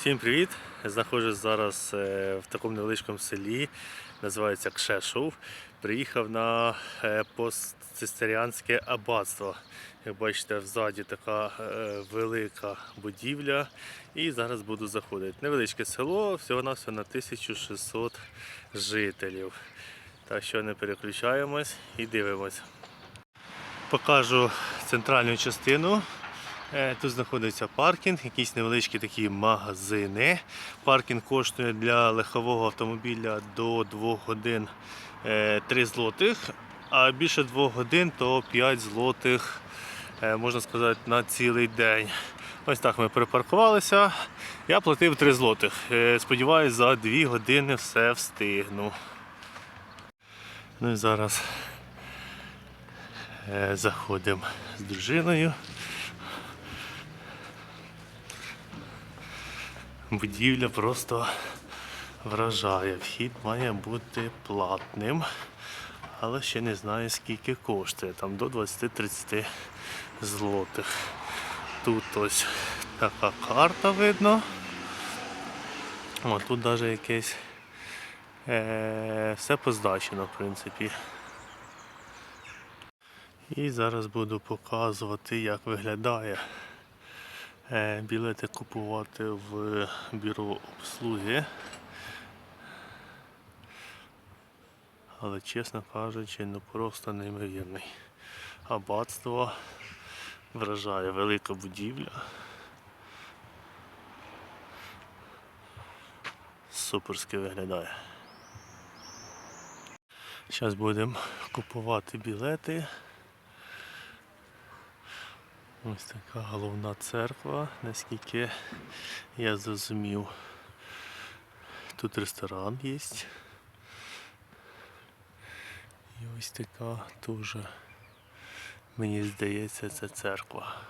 Всім привіт! Знаходжусь зараз е, в такому невеличкому селі, називається Кшешов. Приїхав на е, постцистеріанське аббатство. Як бачите, взаді така е, велика будівля. І зараз буду заходити. Невеличке село, всього-навсього на 1600 жителів. Так що не переключаємось і дивимось. Покажу центральну частину. Е, Тут знаходиться паркінг, якісь невеличкі такі магазини. Паркінг коштує для легкового автомобіля до 2 годин е, 3 злотих, а більше 2 годин то 5 злотих, е, можна сказати, на цілий день. Ось так ми припаркувалися. Я платив 3 злотих. Е, Сподіваюсь, за 2 години все встигну. Ну і зараз е, заходимо з дружиною. Будівля просто вражає. Вхід має бути платним, але ще не знаю скільки коштує. Там до 20-30 злотих. Тут ось така карта видно. О, тут навіть якесь е, все позначено, в принципі. І зараз буду показувати, як виглядає білети купувати в бюро обслуги. Але чесно кажучи, ну просто неймовірний. Аббатство вражає велика будівля. Суперськи виглядає. Зараз будемо купувати білети. Ось така головна церква, наскільки я зрозумів. Тут ресторан є. І ось така теж, мені здається, це церква.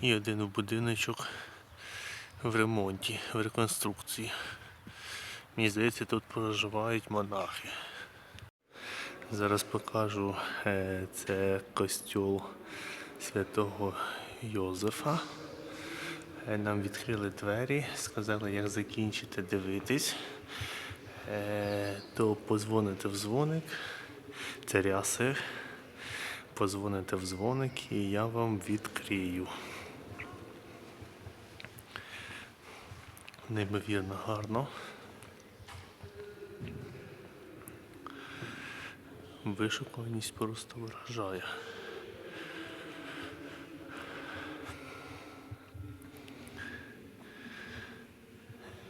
І один будиночок в ремонті, в реконструкції. Мені здається, тут проживають монахи. Зараз покажу е, це костюл святого Йозефа. Е, Нам відкрили двері, сказали, як закінчити дивитись, Е, то позвоните в дзвоник, це ряси, позвоните в дзвоник і я вам відкрию. Неймовірно гарно. Вишуканість просто вражає.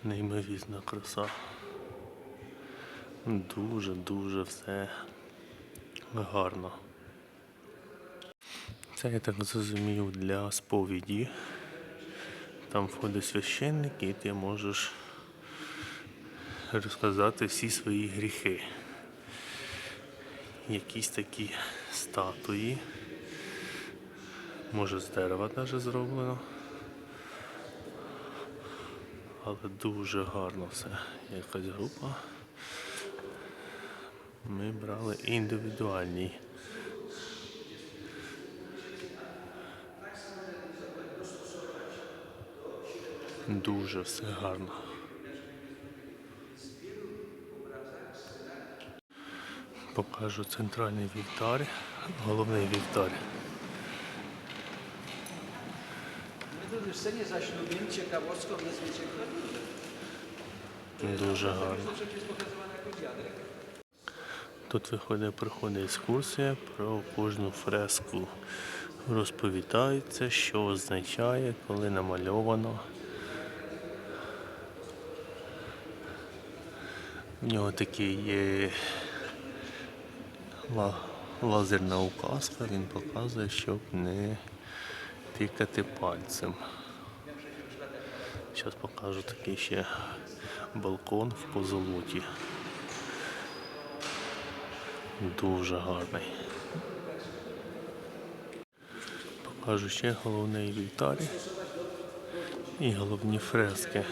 Неймовірна краса. Дуже-дуже все гарно. Це я так зрозумів для сповіді. Там входить священник і ти можеш розказати всі свої гріхи якісь такі статуї. Може з дерева навіть зроблено. Але дуже гарно все. Якась група. Ми брали індивідуальні. Дуже все гарно. Покажу центральний вівтар, головний вівтар. Дуже гарно. Тут виходить, проходить екскурсія про кожну фреску. Розповідається, що означає, коли намальовано. В нього такий є лазерна указка, він показує, щоб не тикати пальцем. Зараз покажу такий ще балкон в позолоті. Дуже гарний. Покажу ще головний вівтар і головні фрески.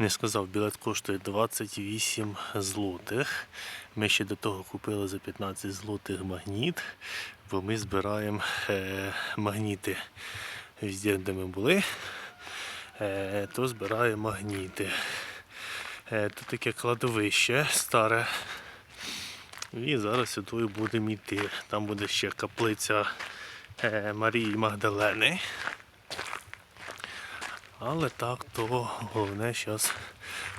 Не сказав, білет коштує 28 злотих. Ми ще до того купили за 15 злотих магніт, бо ми збираємо е, магніти везде, де ми були, е, то збираємо магніти. Е, тут таке кладовище старе. І зараз сюди будемо йти. Там буде ще каплиця Марії Магдалени. Але так, то головне зараз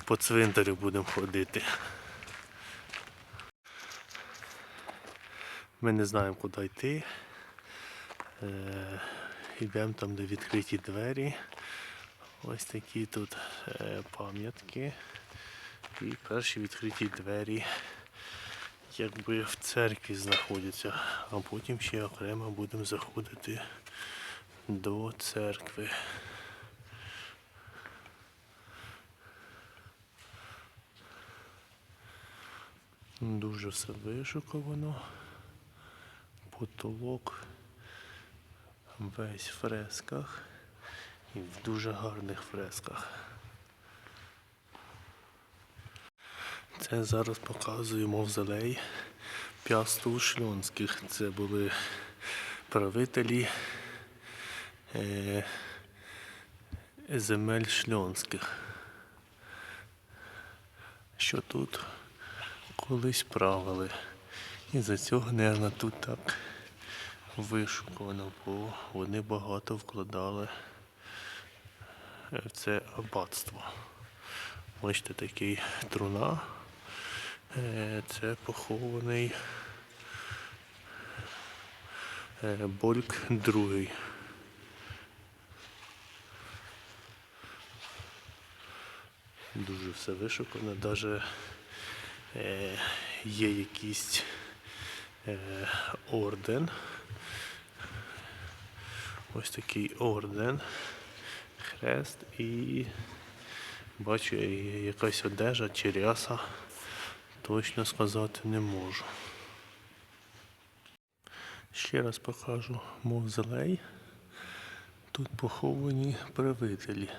по цвинтарю будемо ходити. Ми не знаємо, куди йти. Е, йдемо там, де відкриті двері. Ось такі тут е, пам'ятки. І перші відкриті двері якби в церкві знаходяться, а потім ще окремо будемо заходити до церкви. Дуже все вишуковано. Потолок весь в фресках і в дуже гарних фресках. Це зараз показую мавзолей Пясту Шльонських. Це були правителі е, земель шльонських. Що тут колись правили. І за цього, мабуть, тут так вишукано, бо вони багато вкладали в це аббатство. Бачите, такий труна. Е, Це похований е, Больк другий. Дуже все вишукано, навіть є якийсь е, орден. Ось такий орден, хрест і бачу якась одежа чи ряса. Точно сказати не можу. Ще раз покажу мавзолей. Тут поховані правителі.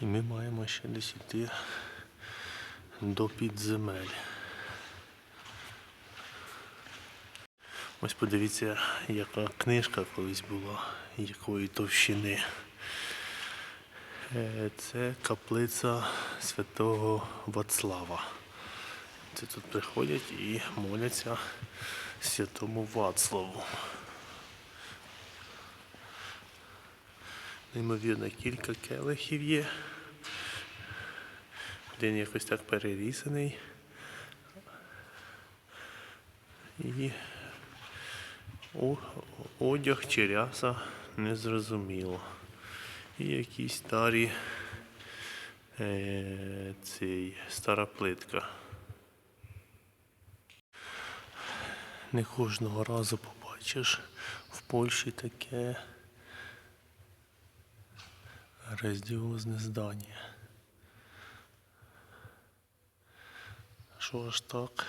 І ми маємо ще десь йти до підземель. Ось подивіться, яка книжка колись була, якої товщини. Е, Це каплиця святого Вацлава. Це тут приходять і моляться святому Вацлаву. Неймовірно, кілька келихів є. Один якось так перерізаний. І одяг чи ряса незрозуміло. І якісь старі е, цей, стара плитка. Не кожного разу побачиш в Польщі таке грандіозне здання. Що аж так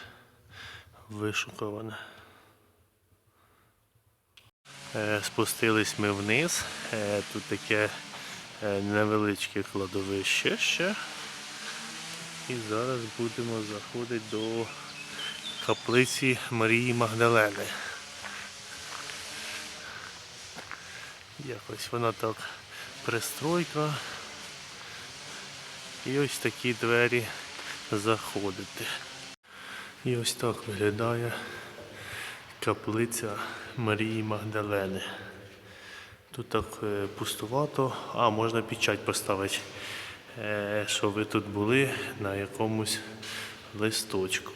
вишуковане. Е, Спустились ми вниз. Е, Тут таке е, невеличке кладовище ще. І зараз будемо заходити до каплиці Марії Магдалени. Якось вона так пристройка. І ось такі двері заходити. І ось так виглядає каплиця Марії Магдалени. Тут так е, пустувато, а можна печать поставити, е, що ви тут були на якомусь листочку.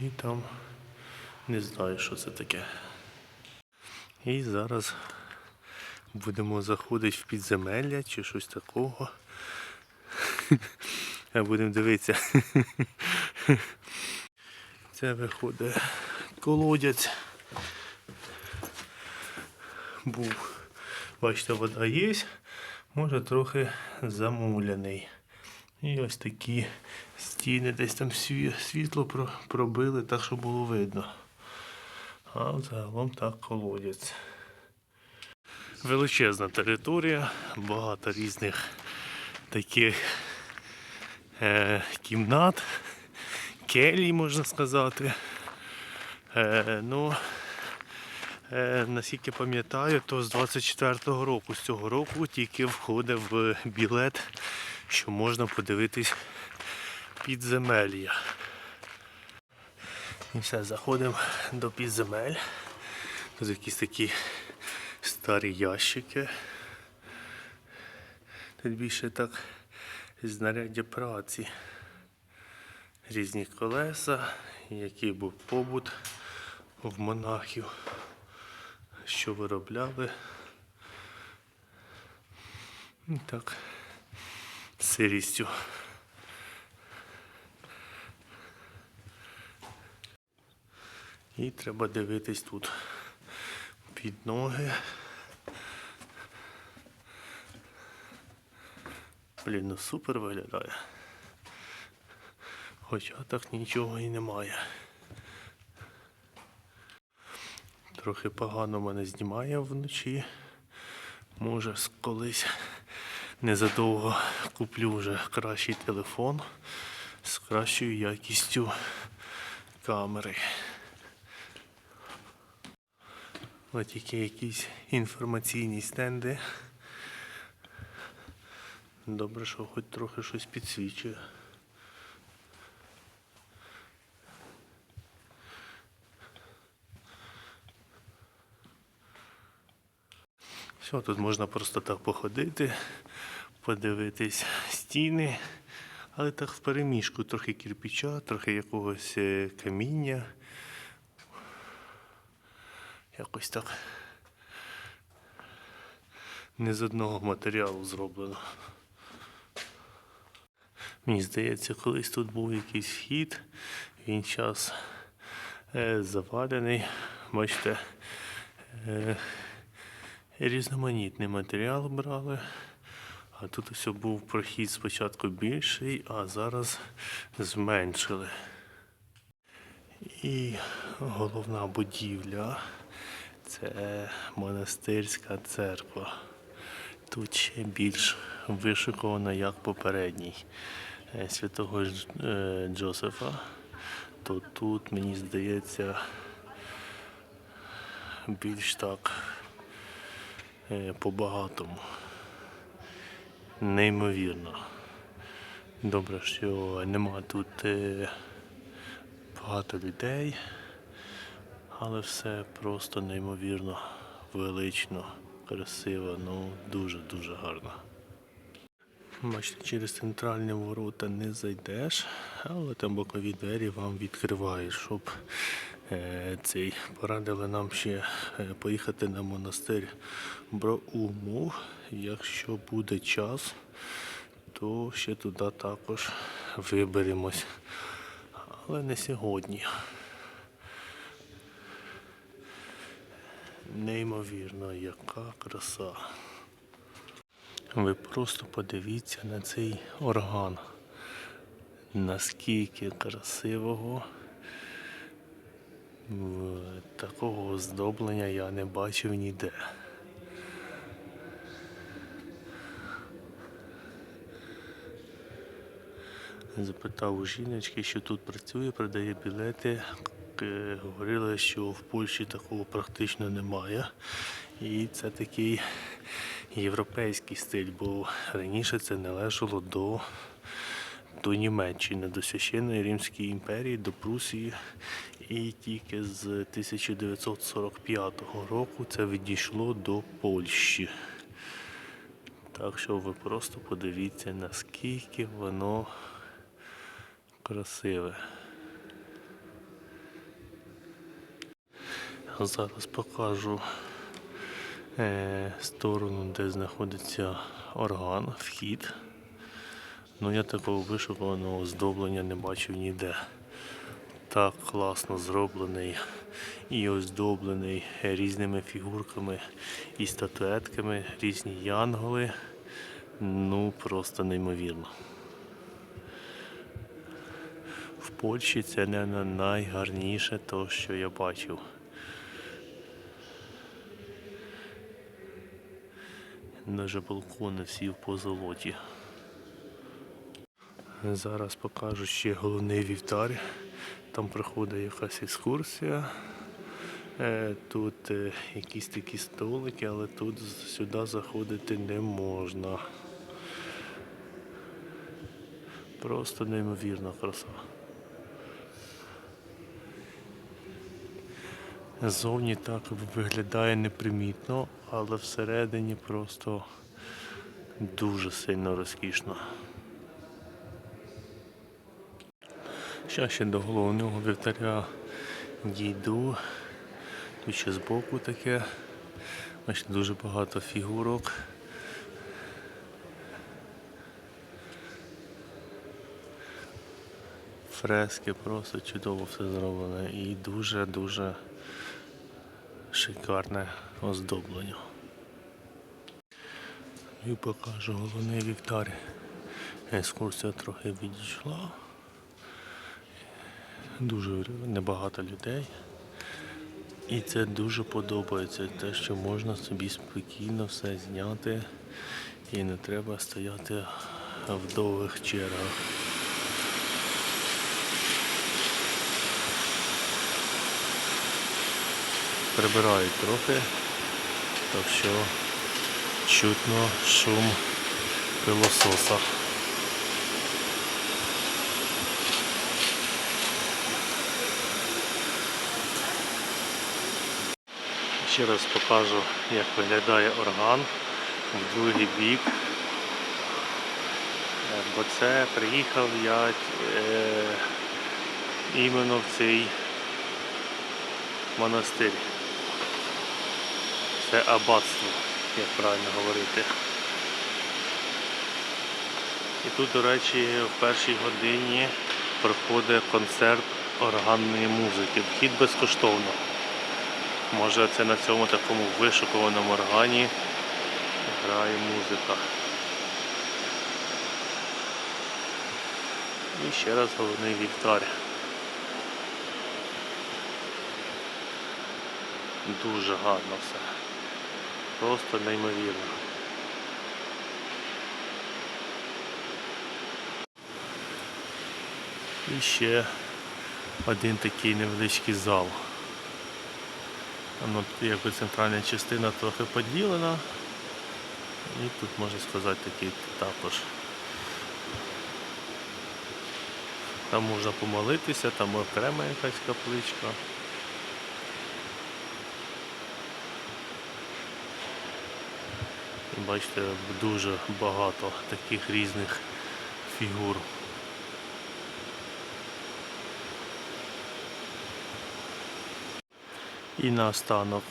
І там не знаю, що це таке. І зараз будемо заходити в підземелля чи щось такого. А будемо дивитися. Це виходить колодязь. Був. Бачите, вода є, може трохи замуляний. І ось такі стіни, десь там світло пробили, так що було видно. А загалом так колодязь. Величезна територія, багато різних таких е, кімнат, келій, можна сказати. Е, ну, е, наскільки пам'ятаю, то з 24-го року, з цього року тільки входить в білет, що можна подивитись підземелля. І все, заходимо до підземель. Тут якісь такі старі ящики. Тут більше так знаряддя праці. Різні колеса, який був побут в монахів, що виробляли. І так, сирістю. І треба дивитись тут під ноги. Блін, ну супер виглядає. Хоча так нічого і немає. Трохи погано мене знімає вночі. Може колись незадовго куплю вже кращий телефон з кращою якістю камери. Ось тільки якісь інформаційні стенди. Добре, що хоч трохи щось підсвічує. Все, тут можна просто так походити, подивитись стіни, але так в переміжку, трохи кирпича, трохи якогось е, каміння. Якось так. Не з одного матеріалу зроблено. Мені здається, колись тут був якийсь вхід, він зараз е, завалений. Бачите, е, різноманітний матеріал брали. А тут ось був прохід спочатку більший, а зараз зменшили. І головна будівля це монастирська церква. Тут ще більш вишикована, як попередній е, святого е, Джозефа. То тут, мені здається, більш так е, по-багатому. Неймовірно. Добре, що нема тут е, багато людей, але все просто неймовірно велично, красиво, ну дуже-дуже гарно. Бачите, через центральні ворота не зайдеш, але там бокові двері вам відкривають, щоб е, цей порадили нам ще е, поїхати на монастир Броуму. Якщо буде час, то ще туди також виберемось. Але не сьогодні. Неймовірно, яка краса. Ви просто подивіться на цей орган. Наскільки красивого такого оздоблення я не бачив ніде. Запитав у жіночки, що тут працює, продає білети. К- Говорили, що в Польщі такого практично немає. І це такий європейський стиль, бо раніше це належало до, до Німеччини, до Священної Римської імперії, до Прусії. І тільки з 1945 року це відійшло до Польщі. Так що ви просто подивіться, наскільки воно красиве. Зараз покажу е, сторону, де знаходиться орган, вхід. Ну я такого вишуканого оздоблення не бачив ніде. Так класно зроблений і оздоблений різними фігурками і статуетками, різні янголи. Ну просто неймовірно. В Польщі це не найгарніше, то, що я бачив. Даже балкони всі в позолоті. Зараз покажу ще головний вівтар. Там проходить якась екскурсія. Е, Тут е, якісь такі столики, але тут сюди заходити не можна. Просто неймовірна краса. Зовні так виглядає непримітно, але всередині просто дуже сильно розкішно. Ще ще до головного вівтаря дійду. Тут ще збоку таке. Бачите, дуже багато фігурок. Фрески просто чудово все зроблено і дуже-дуже шикарне оздоблення. І покажу головний вівтар. Екскурсія трохи відійшла. Дуже небагато людей. І це дуже подобається, те, що можна собі спокійно все зняти і не треба стояти в довгих чергах. Прибирають трохи, так що чутно шум пилососа. Ще раз покажу, як виглядає орган в другий бік. Е, Бо це приїхав я е, іменно в цей монастир. Це аббатство, як правильно говорити. І тут, до речі, в першій годині проходить концерт органної музики. Вхід безкоштовно. Може це на цьому такому вишукуваному органі грає музика. І ще раз головний вівтар. Дуже гарно все. Просто неймовірно. І ще один такий невеличкий зал. Ну, якби центральна частина трохи поділена. І тут можна сказати такий також. Там можна помолитися, там окрема якась капличка. Бачите, дуже багато таких різних фігур. І наостанок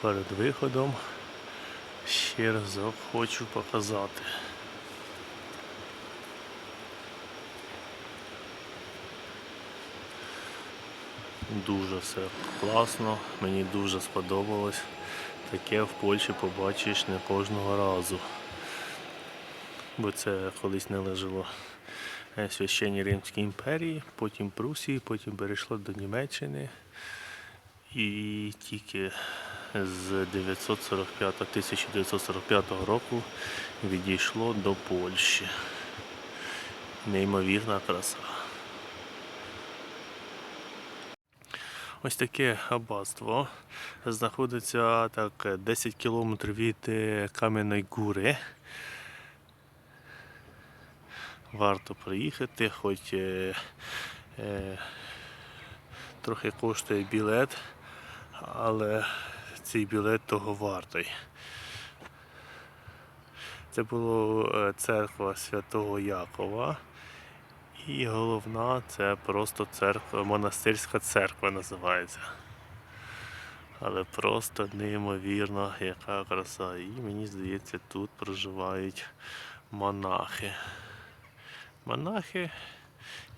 перед виходом ще разок хочу показати. Дуже все класно, мені дуже сподобалось. Таке в Польщі побачиш не кожного разу. Бо це колись належало е, священній Римській імперії, потім Прусії, потім перейшло до Німеччини. І тільки з 945 1945 року відійшло до Польщі. Неймовірна краса. Ось таке аббатство знаходиться так 10 кілометрів від е, Кам'яної Гури. Варто приїхати, хоч е, е, трохи коштує білет, але цей білет того вартий. Це була е, церква Святого Якова. І головна це просто церква, монастирська церква називається. Але просто неймовірно, яка краса. І мені здається, тут проживають монахи. Монахи,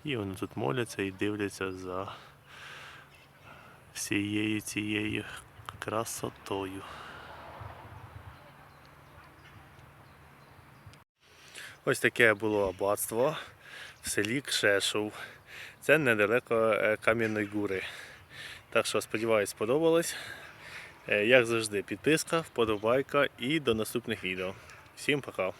і вони тут моляться і дивляться за всією цією красотою. Ось таке було аббатство в селі Кшешов. Це недалеко е, Кам'яної Гури. Так що сподіваюсь, сподобалось. Е, Як завжди, підписка, вподобайка і до наступних відео. Всім пока!